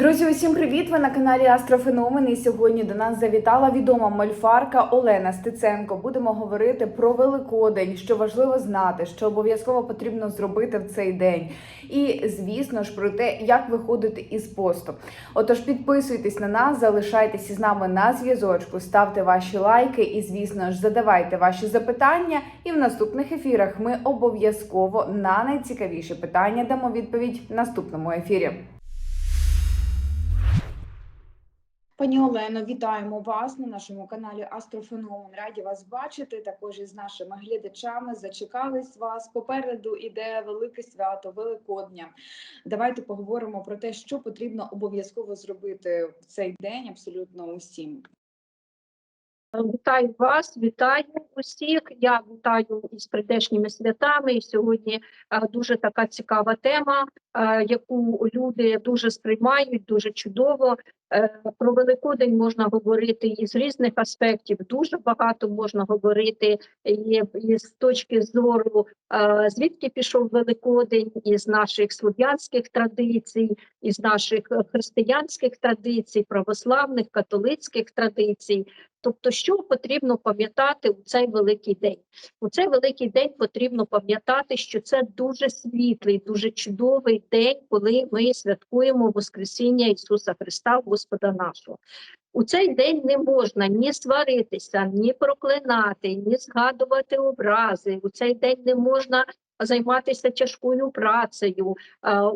Друзі, усім привіт! Ви на каналі Астрофеномен. Сьогодні до нас завітала відома мольфарка Олена Стеценко. Будемо говорити про Великодень, що важливо знати, що обов'язково потрібно зробити в цей день. І звісно ж про те, як виходити із посту. Отож, підписуйтесь на нас, залишайтесь із нами на зв'язочку, ставте ваші лайки і, звісно ж, задавайте ваші запитання. І в наступних ефірах ми обов'язково на найцікавіші питання дамо відповідь в наступному ефірі. Пані Олено, вітаємо вас на нашому каналі Астрофеномен. Раді вас бачити. Також із нашими глядачами зачекались вас. Попереду іде велике свято Великодня. Давайте поговоримо про те, що потрібно обов'язково зробити в цей день абсолютно усім. Вітаю вас, вітаю усіх. Я вітаю із прийдешніми святами. І сьогодні е, дуже така цікава тема, яку люди дуже сприймають, дуже чудово. Е, Про Великодень можна говорити із різних аспектів. Дуже багато можна говорити і, з точки зору, е, звідки пішов Великодень, із наших слов'янських традицій, із наших е, християнських традицій, православних, католицьких традицій. Тобто, що потрібно пам'ятати у цей великий день? У цей великий день потрібно пам'ятати, що це дуже світлий, дуже чудовий день, коли ми святкуємо Воскресіння Ісуса Христа, Господа нашого. У цей день не можна ні сваритися, ні проклинати, ні згадувати образи. У цей день не можна займатися тяжкою працею.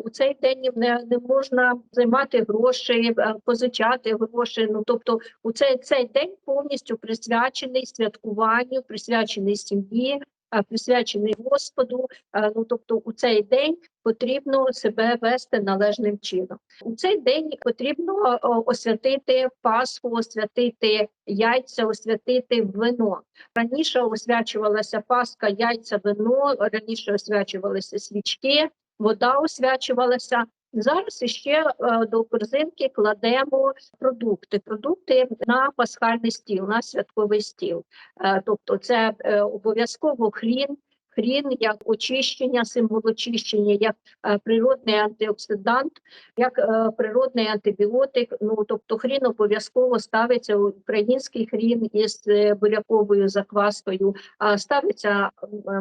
У цей день не, не можна займати гроші, е, позичати гроші. Ну тобто, у цей, цей день повністю присвячений святкуванню, присвячений сім'ї, присвячений Господу. Е, Ну тобто, у цей день потрібно себе вести належним чином. У цей день потрібно освятити Пасху, освятити яйця, освятити вино. Раніше освячувалася Пасха, яйця, вино, раніше освячувалися свічки, вода освячувалася. Зараз ще е, до корзинки кладемо продукти. Продукти на пасхальний стіл, на святковий стіл. Е, тобто, це е, обов'язково хрін. Хрін як очищення, символ очищення, як природний антиоксидант, як природний антибіотик. Ну тобто хрін обов'язково ставиться український хрін із буряковою закваскою, ставиться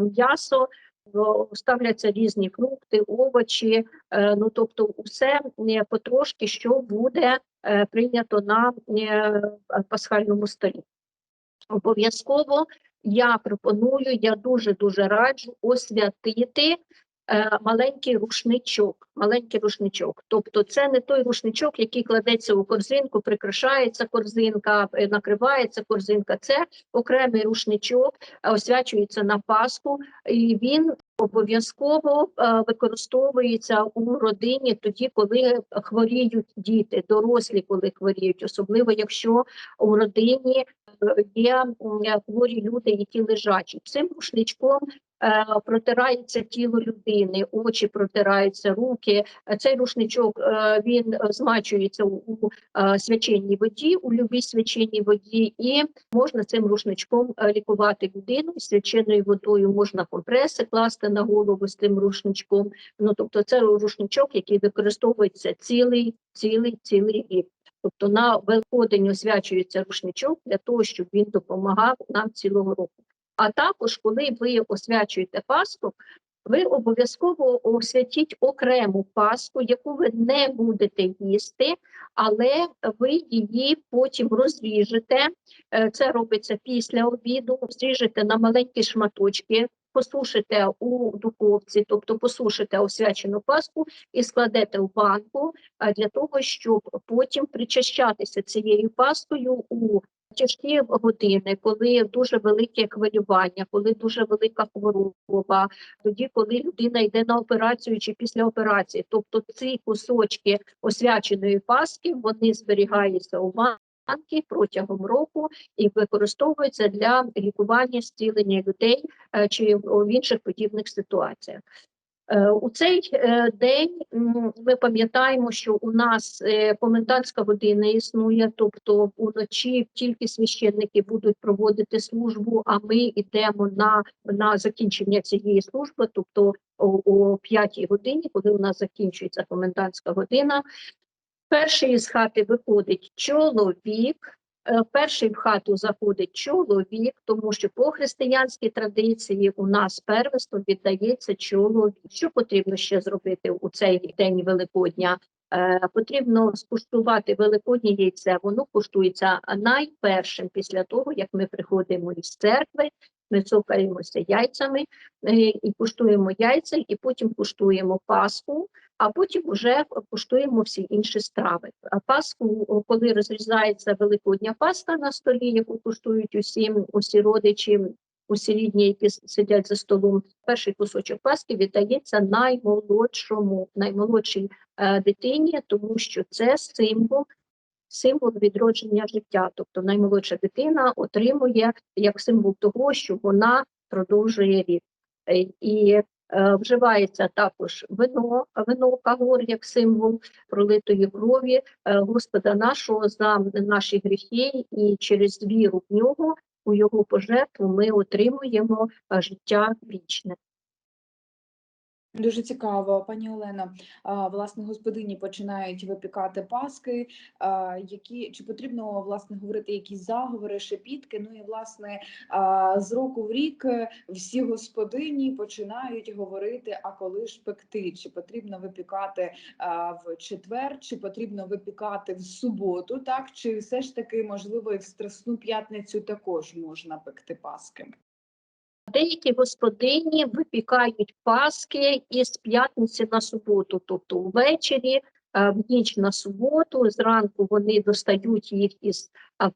м'ясо. Ставляться різні фрукти, овочі, е, ну тобто, усе е, потрошки, що буде е, прийнято на пасхальному столі. Обов'язково я пропоную, я дуже дуже раджу освятити маленький рушничок. Маленький рушничок. Тобто, це не той рушничок, який кладеться у корзинку, прикрашається корзинка, е, накривається корзинка. Це окремий рушничок, е, освячується на Пасху, і він обов'язково е, використовується у родині тоді, коли хворіють діти, дорослі, коли хворіють, особливо якщо у родині е, є хворі люди, які лежачі. Цим рушничком е, протирається тіло людини, очі протираються, руки. Е, Цей рушничок е, він е, змачується у, е, свяченій воді, у любій свяченій воді, і можна цим рушничком е, лікувати людину. Свяченою водою можна компреси класти на голову з цим рушничком. Ну тобто, це рушничок, який використовується цілий, цілий, цілий рік. Тобто на Великодень освячується рушничок для того, щоб він допомагав нам цілого року. А також, коли ви освячуєте Пасху, ви обов'язково освятіть окрему Пасху, яку ви не будете їсти, але ви її потім розріжете. Е, Це робиться після обіду, розріжете на маленькі шматочки. Посушите у духовці, тобто посушите освячену паску і складете в банку а, для того, щоб потім причащатися цією пастою у тяжкі години, коли дуже велике хвилювання, коли дуже велика хвороба, тоді, коли людина йде на операцію чи після операції. Тобто ці кусочки освяченої паски вони зберігаються у банки протягом року і використовуються для лікування зцілення людей е, чи в інших подібних ситуаціях. Е, У цей е, день ми пам'ятаємо, що у нас е, комендантська година існує, тобто уночі тільки священники будуть проводити службу, а ми йдемо на, на закінчення цієї служби, тобто о, о 5 годині, коли у нас закінчується комендантська година. Перший із хати виходить чоловік. Е, Перший в хату заходить чоловік, тому що по християнській традиції у нас первенство віддається чоловік. Що потрібно ще зробити у цей день Великодня? Е, потрібно скуштувати великоднє яйце. Воно куштується найпершим після того, як ми приходимо із церкви. Ми цокаємося яйцями е, і куштуємо яйця, і потім куштуємо пасху а потім вже куштуємо всі інші страви. А Пасху, коли розрізається великодня паска на столі, яку куштують усі, усі родичі, усі рідні, які сидять за столом, перший кусочок паски віддається наймолодшому, наймолодшій е, дитині, тому що це символ. Символ відродження життя, тобто наймолодша дитина отримує як символ того, що вона продовжує рік. Е, І Вживається також вино, вино кагор як символ пролитої крові е, Господа нашого за наші гріхи, і через віру в нього, у його пожертву, ми отримуємо е, життя вічне. Дуже цікаво, пані Олено. Власне, господині починають випікати паски. Які чи потрібно власне говорити якісь заговори, шепітки? Ну і власне з року в рік е, всі господині починають говорити: а коли ж пекти? Чи потрібно випікати в четвер, чи потрібно випікати в суботу? Так чи все ж таки можливо і в Страсну п'ятницю також можна пекти паски? Деякі господині випікають паски із п'ятниці на суботу, тобто ввечері, в ніч на суботу, зранку вони достають їх із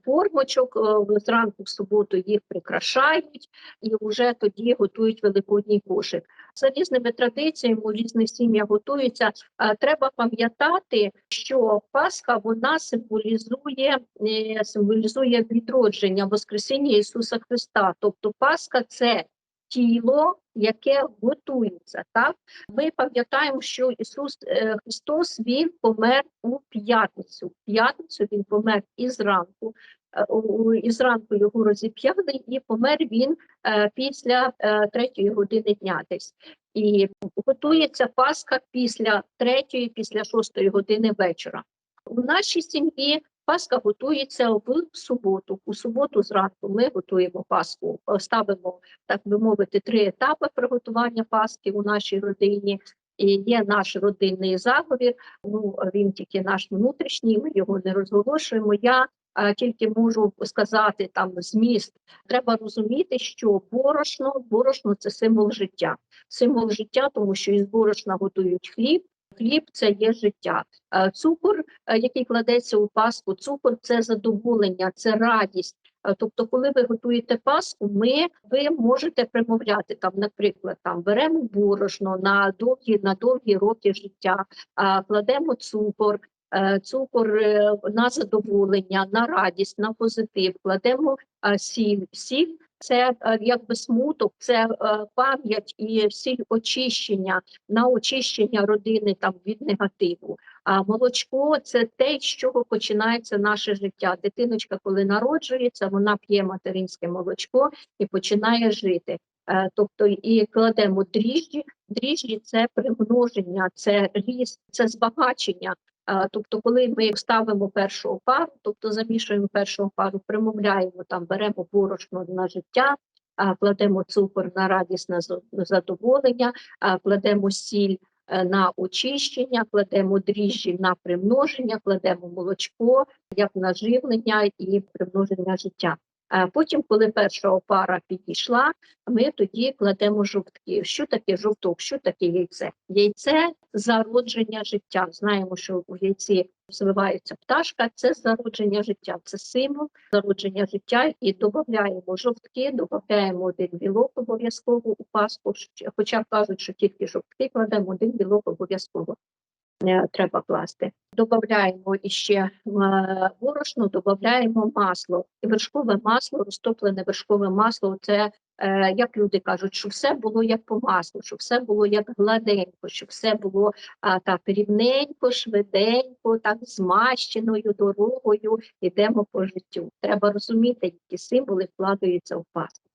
формочок, е, зранку в суботу їх прикрашають і вже тоді готують великодній кошик. За різними традиціями у різних сім'ях готуються. Е, Треба пам'ятати, що Пасха вона символізує, е, символізує відродження Воскресіння Ісуса Христа. Тобто Пасха це тіло, яке готується. Так ми пам'ятаємо, що Ісус е, Христос Він помер у п'ятницю. В п'ятницю він помер і зранку. Е, І зранку його розіп'яли, і помер він е, після третьої години дня десь. І готується Пасха після третьої, після шостої години вечора. У нашій сім'ї Пасха готується в суботу. У суботу зранку ми готуємо Пасху, е, ставимо, так би мовити, три етапи приготування Пасхи у нашій родині. І є наш родинний заговір. Ну він тільки наш внутрішній. Ми його не розголошуємо. Я е, тільки можу сказати там зміст. Треба розуміти, що борошно, борошно це символ життя. Символ життя, тому що із борошна готують хліб. Хліб це є життя. Е, Цукор, е, який кладеться у паску, цукор це задоволення, це радість. Е, Тобто, коли ви готуєте паску, ми ви можете примовляти там, наприклад, там беремо борошно на довгі на довгі роки життя, кладемо цукор. Цукор на задоволення, на радість, на позитив, кладемо сіль. Сіль це е, якби смуток, це е, пам'ять і сіль очищення на очищення родини там від негативу. А молочко це те, з чого починається наше життя. Дитиночка, коли народжується, вона п'є материнське молочко і починає жити. Е, Тобто і кладемо дріжджі. Дріжджі це примноження, це ріст, це збагачення. Тобто, коли ми ставимо першу пару, тобто замішуємо першу пару, примовляємо там, беремо борошно на життя, кладемо цукор на радість на задоволення, кладемо сіль е, на очищення, кладемо дріжджі на примноження, кладемо молочко як на живлення і примноження життя. А потім, коли перша опара підійшла, ми тоді кладемо жовтки. Що таке жовток? Що таке яйце? Яйце зародження життя. Знаємо, що у яйці розвивається пташка, це зародження життя, це символ зародження життя. І додаємо жовтки, додаємо один білок обов'язково у паску. Хоча кажуть, що тільки жовтки кладемо, один білок обов'язково треба класти. Додаємо іще е, борошно, додаємо масло. І вершкове масло, розтоплене вершкове масло. Це е, як люди кажуть, що все було як по маслу, що все було як гладенько, що все було так рівненько, швиденько, так змащеною дорогою йдемо по життю. Треба розуміти, які символи вкладаються в пасху.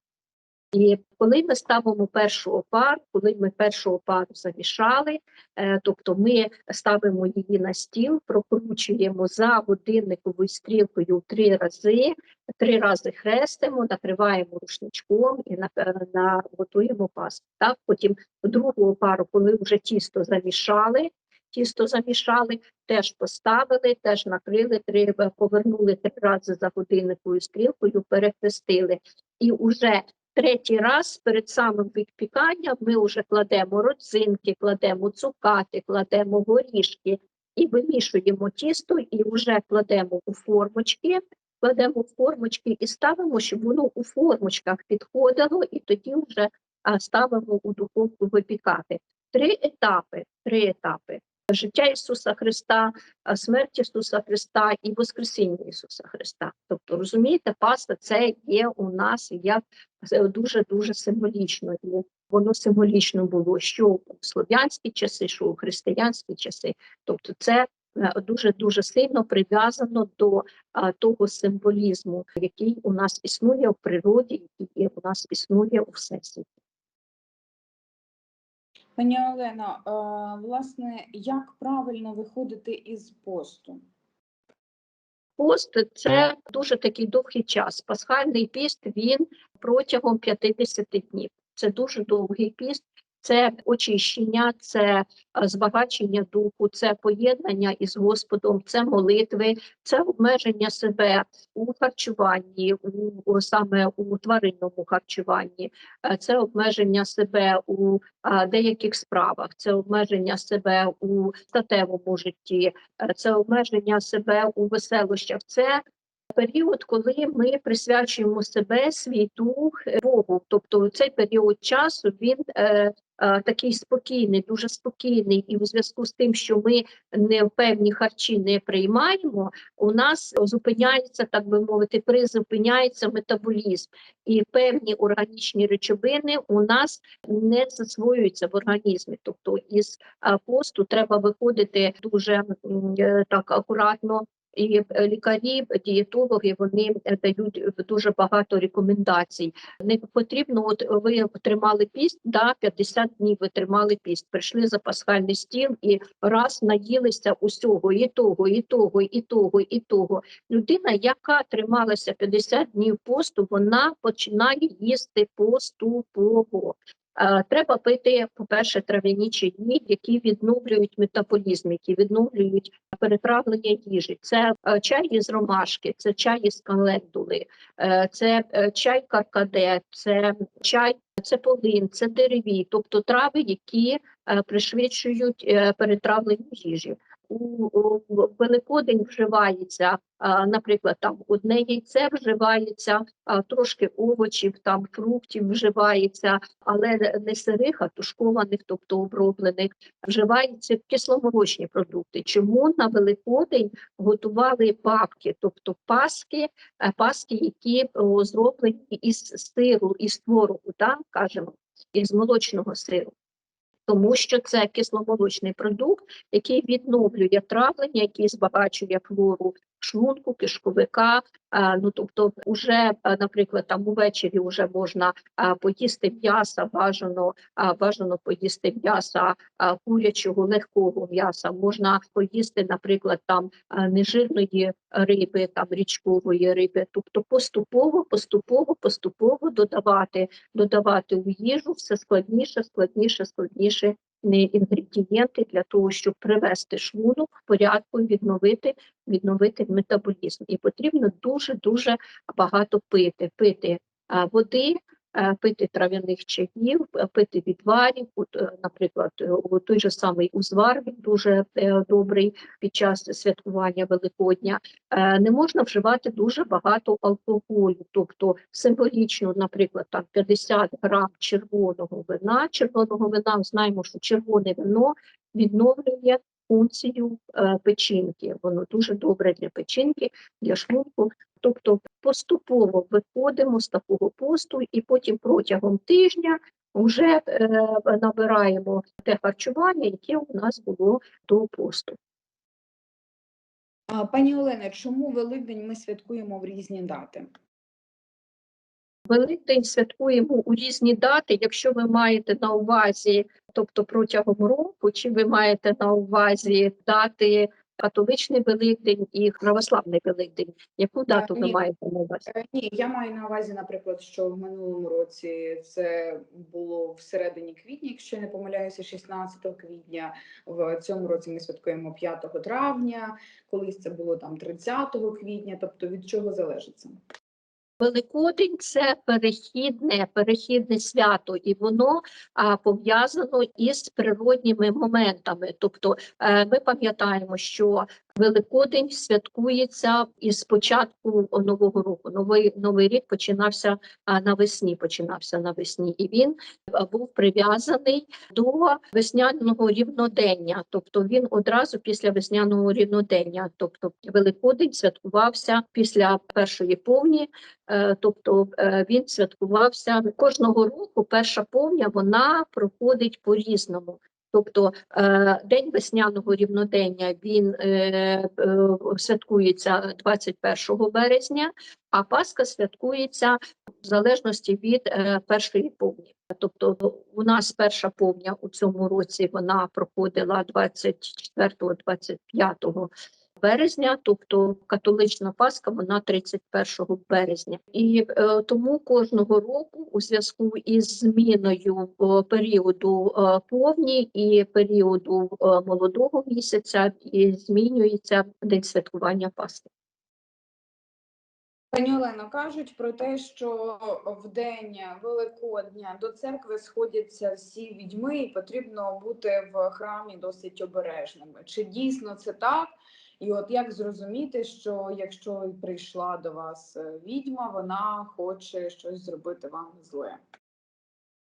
І коли ми ставимо першу опару, коли ми першу опару замішали, е, тобто ми ставимо її на стіл, прокручуємо за годинниковою стрілкою три рази, три рази хрестимо, накриваємо рушничком і е, готуємо пасту. Так, потім другу опару, коли вже тісто замішали, тісто замішали, теж поставили, теж накрили, три, повернули три рази за годинниковою стрілкою, перехрестили. І вже третій раз перед самим випіканням ми вже кладемо родзинки, кладемо цукати, кладемо горішки і вимішуємо тісто, і вже кладемо у формочки, кладемо в формочки і ставимо, щоб воно у формочках підходило, і тоді вже ставимо у духовку випікати. Три етапи, три етапи. Життя Ісуса Христа, смерть Ісуса Христа і Воскресіння Ісуса Христа. Тобто, розумієте, паста це є у нас як дуже дуже символічно. Воно символічно було що у слов'янські часи, що у християнські часи. Тобто, це дуже дуже сильно прив'язано до а, того символізму, який у нас існує в природі, який у нас існує у всесвіті. Пані Олено, е, власне, як правильно виходити із посту? Пост це дуже такий довгий час. Пасхальний піст він протягом 50 днів. Це дуже довгий піст. Це очищення, це е, збагачення духу, це поєднання із Господом, це молитви, це обмеження себе у харчуванні, у, саме у тваринному харчуванні, е, це обмеження себе у деяких справах, це обмеження себе у статевому житті, е, це обмеження себе у веселощах. Це період, коли ми присвячуємо себе, свій дух Богу. Тобто цей період часу він е, е, такий спокійний, дуже спокійний, і у зв'язку з тим, що ми не певні харчі не приймаємо, у нас зупиняється, так би мовити, призупиняється метаболізм, і певні органічні речовини у нас не засвоюються в організмі. Тобто із е, посту треба виходити дуже е, так акуратно. І е, лікарі, дієтологи вони е, дають дуже багато рекомендацій. Не потрібно, от ви тримали піст, да, 50 днів ви тримали піст, прийшли за пасхальний стіл і раз наїлися усього, і того, і того, і того, і того. Людина, яка трималася 50 днів посту, вона починає їсти поступово. Е, Треба пити, по-перше, трав'яні чаї, які відновлюють метаболізм, які відновлюють перетравлення їжі. Це е, чай із ромашки, це чай із календули, е, це чай каркаде, це чай, це полин, це дереві, тобто трави, які пришвидшують перетравлення їжі. У, у в Великодень вживається, наприклад, там одне яйце вживається, трошки овочів, там фруктів вживається, але не- сирих, а тушкованих, тобто оброблених. Вживаються кисломолочні продукти. Чому на Великодень готували бабки, тобто паски, е, паски, які зроблені із сиру, із творогу, так, кажемо, із молочного сиру. Тому що це кисломолочний продукт, який відновлює травлення, який збагачує флору шлунку, кишковика. Ну тобто, вже, наприклад, там увечері вже можна поїсти м'яса, бажано, бажано поїсти м'яса курячого, легкого м'яса. Можна поїсти, наприклад, там нежирної риби, там річкової риби. Тобто поступово, поступово, поступово додавати, додавати у їжу все складніше, складніше, складніше інгредієнти для того, щоб привести шлунок в порядку, відновити, відновити метаболізм. І потрібно дуже дуже багато пити, пити води. Е, Пити трав'яних чаїв, е, пити відварів, е, наприклад, той же самий узвар дуже добрий під час святкування Великодня. Не можна вживати дуже багато алкоголю, тобто символічно, наприклад, там 50 грам червоного вина. Червоного вина знаємо, що червоне вино відновлює функцію е, печінки. Воно дуже добре для печінки, для шлунку. Тобто поступово виходимо з такого посту, і потім протягом тижня вже е, набираємо те харчування, яке у нас було до посту. Пані Олено, чому Великдень ми святкуємо в різні дати? Великдень святкуємо у різні дати. Якщо ви маєте на увазі, тобто протягом року, чи ви маєте на увазі дати католичний Великдень і православний Великдень? Яку дату ви маєте на увазі? Е, Ні, я маю на увазі, наприклад, що в минулому році це було всередині квітня, якщо я не помиляюся, 16 квітня. В цьому році ми святкуємо 5 травня, колись це було там 30 квітня. Тобто від чого залежить це? Великодень це перехідне, перехідне свято, і воно пов'язано із природніми моментами. Тобто, е, ми пам'ятаємо, що Великодень святкується із початку нового року. Новий новий рік починався навесні. Починався навесні, і він був прив'язаний до весняного рівнодення. Тобто він одразу після весняного рівнодення, тобто Великодень святкувався після першої повні. Е, Тобто е, він святкувався кожного року. Перша повня вона проходить по різному. Тобто е, день весняного рівнодення він е, е, святкується 21 березня, а Пасха святкується в залежності від першої повні. Тобто у нас перша повня у цьому році вона проходила 24-25 березня, тобто католична Пасха вона 31 березня, і е, тому кожного року у зв'язку із зміною е, періоду е, повні і періоду е, молодого місяця і змінюється день святкування Пасхи. Пані Олено, кажуть про те, що в день Великодня до церкви сходяться всі відьми, і потрібно бути в храмі досить обережними. Чи дійсно це так? І от як зрозуміти, що якщо прийшла до вас е, відьма, вона хоче щось зробити вам зле?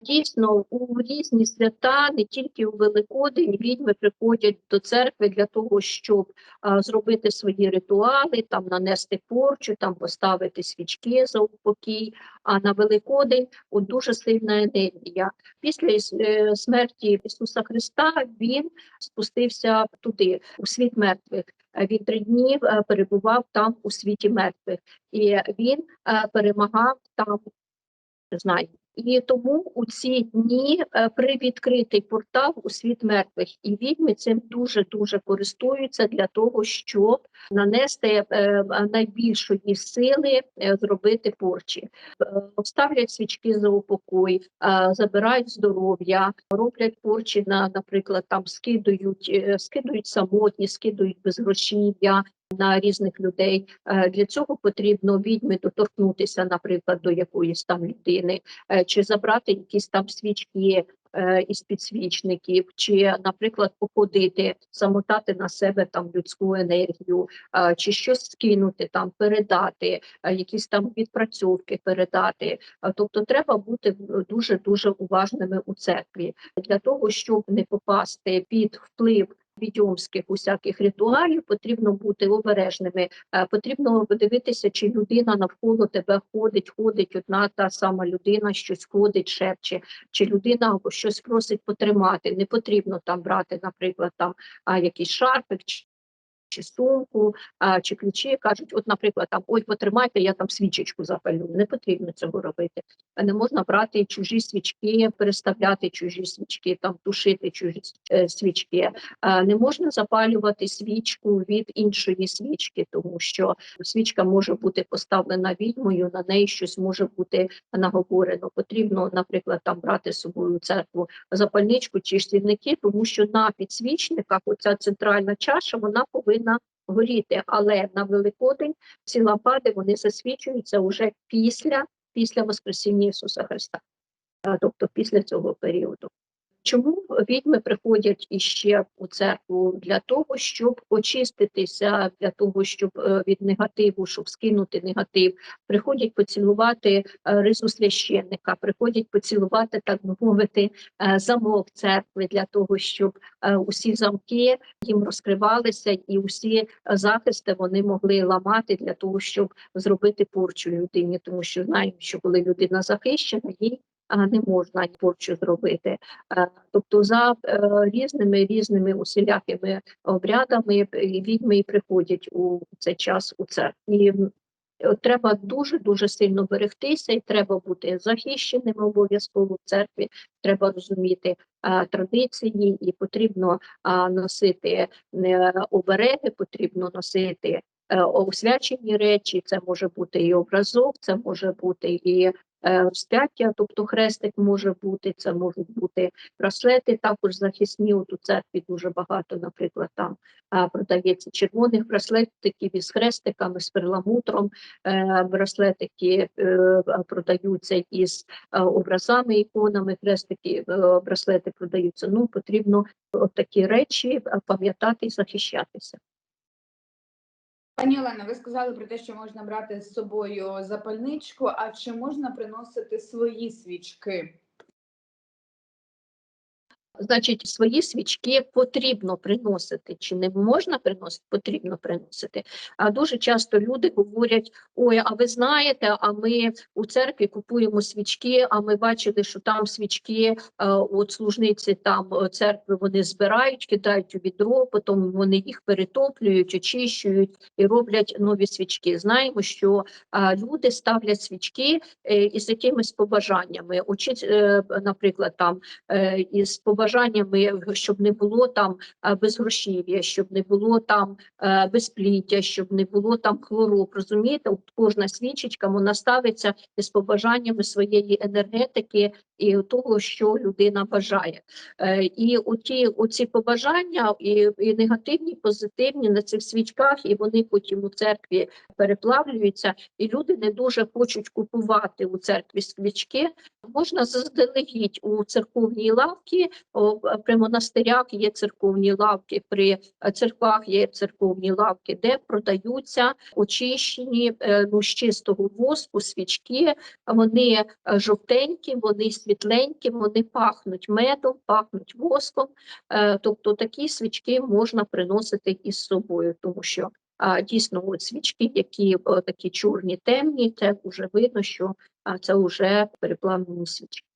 Дійсно, у різні свята, не тільки у Великодень, відьми приходять до церкви для того, щоб а, зробити свої ритуали, там нанести порчу, там поставити свічки за упокій. А на Великодень от дуже сильна енергія. Після е, смерті Ісуса Христа він спустився туди, у світ мертвих. Е, Він три дні е, перебував там у світі мертвих, і він е, перемагав там знань. І тому у ці дні е, привідкритий портал у світ мертвих, і відьми цим дуже дуже користуються для того, щоб нанести е, найбільшої сили е, зробити порчі. Ставлять свічки за упокой, забирають здоров'я, роблять порчі на, наприклад, там скидують, скидують самотні, скидують безгрошів'я, на різних людей. Е, Для цього потрібно відьми доторкнутися, наприклад, до якоїсь там людини, е, чи забрати якісь там свічки е, із підсвічників, чи, наприклад, походити, замотати на себе там людську енергію, чи щось скинути там, передати, якісь там відпрацьовки передати. Тобто, треба бути дуже дуже уважними у церкві для того, щоб не попасти під вплив відьомських усяких ритуалів потрібно бути обережними. Е, Потрібно подивитися, чи людина навколо тебе ходить, ходить одна та сама людина, щось ходить, шепче, чи людина щось просить потримати. Не потрібно там брати, наприклад, там якийсь шарфик. Чи- сумку, а, чи ключі кажуть, от, наприклад, там ой, потримайте, я там свічечку запалю. Не потрібно цього робити. Не можна брати чужі свічки, переставляти чужі свічки, там тушити чужі е, свічки. Не можна запалювати свічку від іншої свічки, тому що свічка може бути поставлена відьмою, на неї щось може бути наговорено. Потрібно, наприклад, там брати з собою церкву запальничку чи стільники, тому що на підсвічниках оця центральна чаша вона повинна горіти. Але на Великодень ці лампади вони засвічуються вже після, після Воскресіння Ісуса Христа, Е, тобто після цього періоду. Чому відьми приходять іще у церкву? Для того, щоб очиститися, для того, щоб е, від негативу, щоб скинути негатив, приходять поцілувати е, ризу священника, приходять поцілувати, так би мовити, е, замок церкви для того, щоб усі замки їм розкривалися, і усі захисти вони могли ламати для того, щоб зробити порчу людині, тому що знаємо, що коли людина захищена, їй не можна порчу зробити. Е, Тобто за е, різними різними усілякими обрядами е, відьми приходять у цей час у церкві. Треба дуже дуже сильно берегтися, і треба бути захищеними обов'язково в церкві. Треба розуміти а, традиції, і потрібно а, носити е, обереги, потрібно носити освячені речі. Це може бути і образок, це може бути і розп'яття, тобто хрестик може бути, це можуть бути браслети, також захисні. От у церкві дуже багато, наприклад, там продається червоних браслетиків із хрестиками, з перламутром. Е, браслетики е, продаються із е, образами, іконами, хрестики, е, браслети продаються. Ну, потрібно от такі речі е, пам'ятати і захищатися. Пані Олена, ви сказали про те, що можна брати з собою запальничку. А чи можна приносити свої свічки? Значить, свої свічки потрібно приносити. Чи не можна приносити? Потрібно приносити. А дуже часто люди говорять: ой, а ви знаєте, а ми у церкві купуємо свічки, а ми бачили, що там свічки, е, от служниці там е, церкви вони збирають, кидають у відро, потім вони їх перетоплюють, очищують і роблять нові свічки. Знаємо, що е, люди ставлять свічки із якимись побажаннями. Е, наприклад, там із побажаннями, щоб не було там е, безгрошів'я, щоб не було там е, безпліття, щоб не було там хвороб. Розумієте, От кожна свічечка вона ставиться із побажаннями своєї енергетики і того, що людина бажає. Е, І оті, оці побажання, і, і негативні, і позитивні на цих свічках, і вони потім у церкві переплавлюються, і люди не дуже хочуть купувати у церкві свічки. Можна заздалегідь у церковній лавці, при монастирях є церковні лавки, при церквах є церковні лавки, де продаються очищені е, ну, з чистого воску свічки. Вони е, жовтенькі, вони світленькі, вони пахнуть медом, пахнуть воском. Е, Тобто такі свічки можна приносити із собою, тому що дійсно от свічки, які такі чорні, темні, це вже видно, що це вже переплавлені свічки.